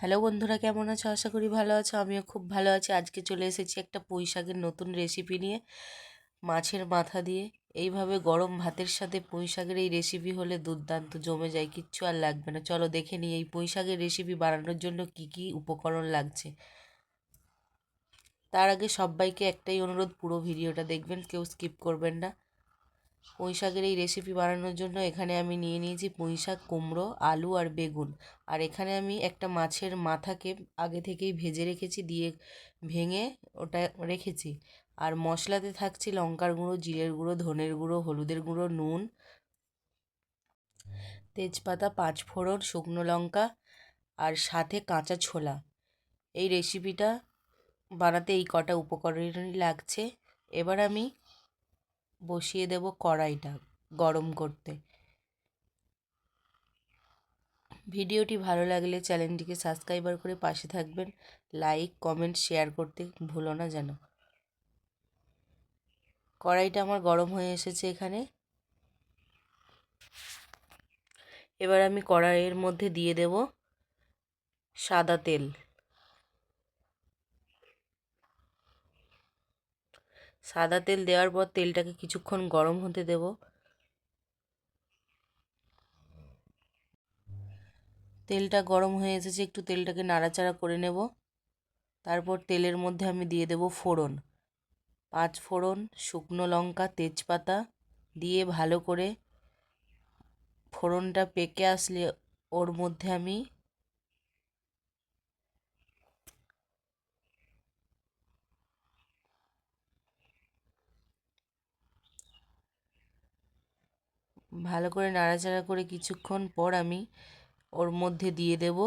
Hello বন্ধুরা, কেমন আছো? আশা করি ভালো আছো। আমিও খুব ভালো আছি। আজকে চলে এসেছি একটা পুঁই শাকের নতুন রেসিপি নিয়ে, মাছের মাথা দিয়ে। এইভাবে গরম ভাতের সাথে পুঁই শাকের এই রেসিপি হলে দুর্দান্ত, জমে যায় কিচ্ছু আর লাগবে না। চলো দেখে নিই, এই পুঁই শাকের রেসিপি বানানোর জন্য কি কি উপকরণ লাগছে? তার আগে সবাইকে একটাই অনুরোধ, পুরো ভিডিওটা দেখবেন, কেউ স্কিপ করবেন না। পুঁই শাকের এই রেসিপি বানানোর জন্য এখানে আমি নিয়ে নিয়েছি পুঁই শাক কুমড়ো, আলু আর বেগুন। আর এখানে আমি একটা মাছের মাথাকে আগে থেকেই ভেজে রেখেছি, দিয়ে ভেঙে ওটা রেখেছি। আর মশলাতে থাকছে লঙ্কার গুঁড়ো, জিরের গুঁড়ো, ধনের গুঁড়ো, হলুদের গুঁড়ো, নুন, তেজপাতা, পাঁচ ফোড়ন, শুকনো লঙ্কা আর সাথে কাঁচা ছোলা। এই রেসিপিটা বানাতে এই কটা উপকরণই লাগছে। এবার আমি বসিয়ে দেব কড়াইটা গরম করতে। ভিডিওটি ভালো লাগলে চ্যানেলটিকে সাবস্ক্রাইবার করে পাশে থাকবেন। লাইক, কমেন্ট, শেয়ার করতে ভুলো না যেন। কড়াইটা আমার গরম হয়ে এসেছে এখানে। এবার আমি কড়াইয়ের মধ্যে দিয়ে দেব সাদা তেল। সাদা তেল দেওয়ার পর তেলটাকে কিছুক্ষণ গরম হতে দেব। তেলটা গরম হয়ে এসেছে, একটু তেলটাকে নাড়াচাড়া করে নেব। তারপর তেলের মধ্যে আমি দিয়ে দেব ফোড়ন। পাঁচ ফোড়ন, শুকনো লঙ্কা, তেজপাতা দিয়ে ভালো করে ফোড়নটা পেকে আসলে ওর মধ্যে আমি ভালো করে নাড়াচাড়া করে কিছুক্ষণ পর আমি ওর মধ্যে দিয়ে দেব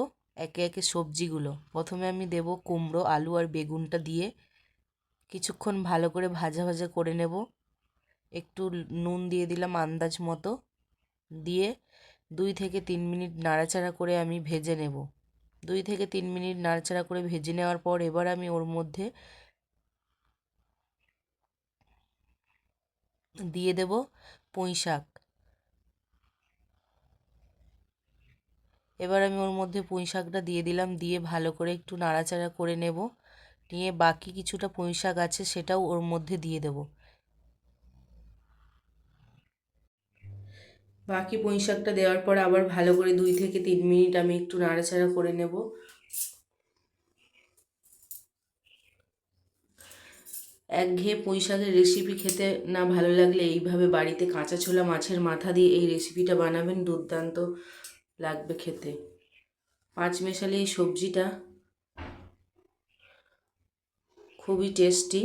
একে একে সবজিগুলো। প্রথমে আমি দেব কুমড়ো, আলু আর বেগুনটা দিয়ে কিছুক্ষণ ভালো করে ভাজা ভাজা করে নেব। একটু নুন দিয়ে দিলাম আন্দাজ মতো। দিয়ে দুই থেকে তিন মিনিট নাড়াচাড়া করে আমি ভেজে নেব। দুই থেকে তিন মিনিট নাড়াচাড়া করে ভেজে নেওয়ার পর এবার আমি ওর মধ্যে দিয়ে দেব পুঁই শাক। এবার আমি ওর মধ্যে পুঁই শাকটা দিয়ে দিলাম, দিয়ে ভালো করে একটু নাড়াচাড়া করে নেব। নিয়ে বাকি কিছুটা পুঁই শাক আছে সেটাও ওর মধ্যে দিয়ে দেব। বাকি পুঁই শাকটা দেওয়ার পর আবার ভালো করে দুই থেকে তিন মিনিট আমি একটু নাড়াচাড়া করে নেব। একঘেয়ে পুঁই শাকের রেসিপি খেতে না ভালো লাগলে এইভাবে বাড়িতে কাঁচা ছোলা মাছের মাথা দিয়ে এই রেসিপিটা বানাবেন দুর্দান্ত। লাগবে খেতে। পাঁচ মেশালি এই সবজিটা খুবই টেস্টি।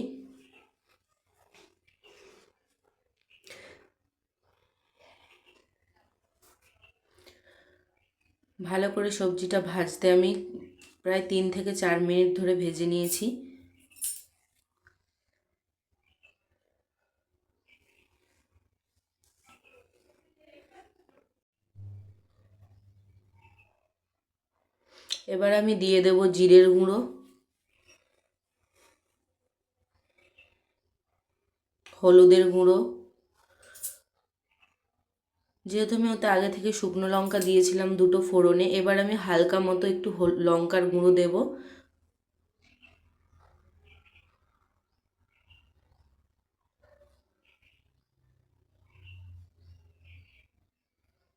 ভালো করে সবজিটা ভাজতে আমি প্রায় তিন থেকে চার মিনিট ধরে ভেজে নিয়েছি। এবার আমি দিয়ে দেব জিরের গুঁড়ো। হলুদের গুঁড়ো। যেহেতু আমি ওতে আগে থেকে শুকনো লঙ্কা দিয়েছিলাম দুটো ফোড়নে, এবার আমি হালকা মতো একটু লঙ্কার গুঁড়ো দেব।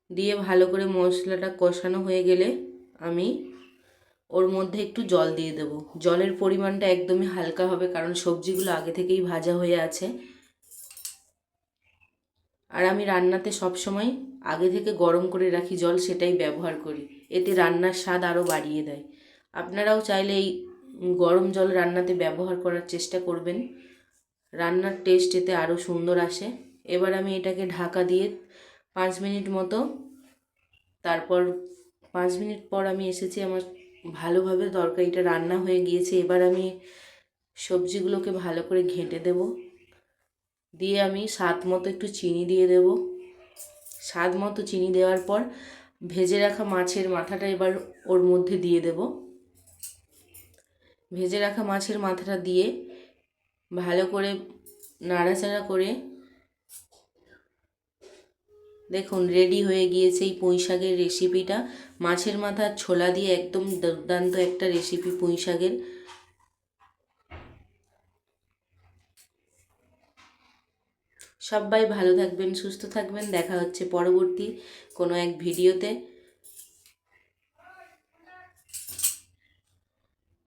দিয়ে ভালো করে মশলাটা কষানো হয়ে গেলে আমি ওর মধ্যে একটু জল দিয়ে দেব। জলের পরিমাণটা একদমই হালকা হবে কারণ সবজিগুলো আগে থেকেই ভাজা হয়ে আছে। আর আমি রান্নাতে সব সময় আগে থেকে গরম করে রাখি জল, সেটাই ব্যবহার করি। এতে রান্নার স্বাদ আরও বাড়িয়ে দেয়। আপনারাও চাইলে এই গরম জল রান্নাতে ব্যবহার করার চেষ্টা করবেন। রান্নার টেস্ট এতে আরও সুন্দর আসে। এবার আমি এটাকে ঢাকা দিয়ে পাঁচ মিনিট মতো, তারপর পাঁচ মিনিট পর আমি এসেছি আমার ভালোভাবে তরকারিটা রান্না হয়ে গিয়েছে, এবার আমি সবজিগুলোকে ভালো করে ঘেঁটে দেব। দিয়ে আমি স্বাদ মতো একটু চিনি দিয়ে দেব। স্বাদ মতো চিনি দেওয়ার পর ভেজে রাখা মাছের মাথাটা এবার ওর মধ্যে দিয়ে দেব। ভেজে রাখা মাছের মাথাটা দিয়ে ভালো করে নাড়াচাড়া করে দেখুন রেডি হয়ে গিয়েছে এই পুঁই শাকের রেসিপিটা মাছের মাথার ছোলা দিয়ে একদম দুর্দান্ত একটা রেসিপি পুঁই শাকের। সবাই ভালো থাকবেন, সুস্থ থাকবেন। দেখা হচ্ছে পরবর্তী কোনো এক ভিডিওতে